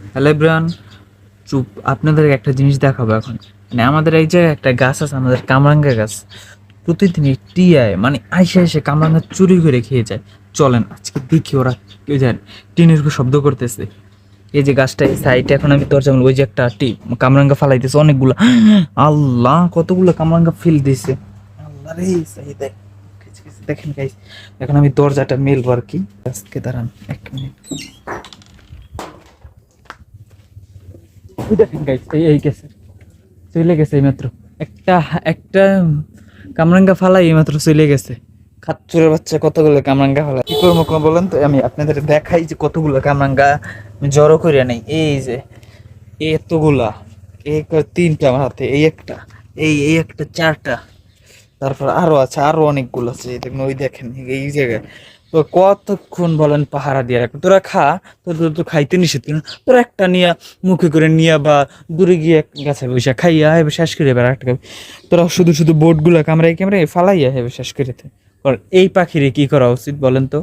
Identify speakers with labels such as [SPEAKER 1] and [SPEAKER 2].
[SPEAKER 1] Hello bran চুপ আপনাদের একটা জিনিস দেখাবো এখন। মানে আমাদের এই জায়গায় একটা গাছ আছে আমাদের কামরাঙ্গা গাছ প্রতিদিন টিয়ায় মানে আইসে এসে কামরাঙ্গা চুরি করে খেয়ে যায়। চলেন আজকে দেখি ওরা কেউ জানে টিনের শব্দ করতেছে। এই যে গাছটা সাইডে এখন আমি দরজা বলব, ওই যে একটা টি কামরাঙ্গা ফালাইতেছে অনেকগুলো। আল্লাহ কতগুলো কামরাঙ্গা ফেল দিছে আল্লাহ রে দেখেন এখন আমি দরজাটা মেলবো আর কি। আজকে দাঁড়ান এক মিনিট। চলে গেছে এই মাত্র। একটা একটা কামরাঙ্গা ফালাই এই মাত্র চলে গেছে। খাচ্চুরের বাচ্চা কতগুলো কামরাঙ্গা ফালা কি করব বলেন তো, আমি আপনাদের দেখাই যে কতগুলো কামরাঙ্গা জড়ো করে নেই। এই যে, এতগুলা, এই তিনটা আমার হাতে, এই একটা, এই এই একটা, চারটা। তারপর আরও আছে, আরও অনেকগুলো আছে দেখুন, ওই দেখেন, এই জায়গায়। তো কতক্ষণ বলেন পাহারা দিয়ে রাখবে তোরা খা, তোর তো খাইতে নিষেধ কিনা তোরা একটা নিয়ে মুখে করে নিয়ে বা দূরে গিয়ে গাছে বসে খাইয়া হেবে শেষ করে এবার একটা। তোরা শুধু শুধু বোটগুলো কামড়াই কামড়াই ফালাইয়া হেবে শেষ করে। এই পাখিরে কি করা উচিত বলেন তো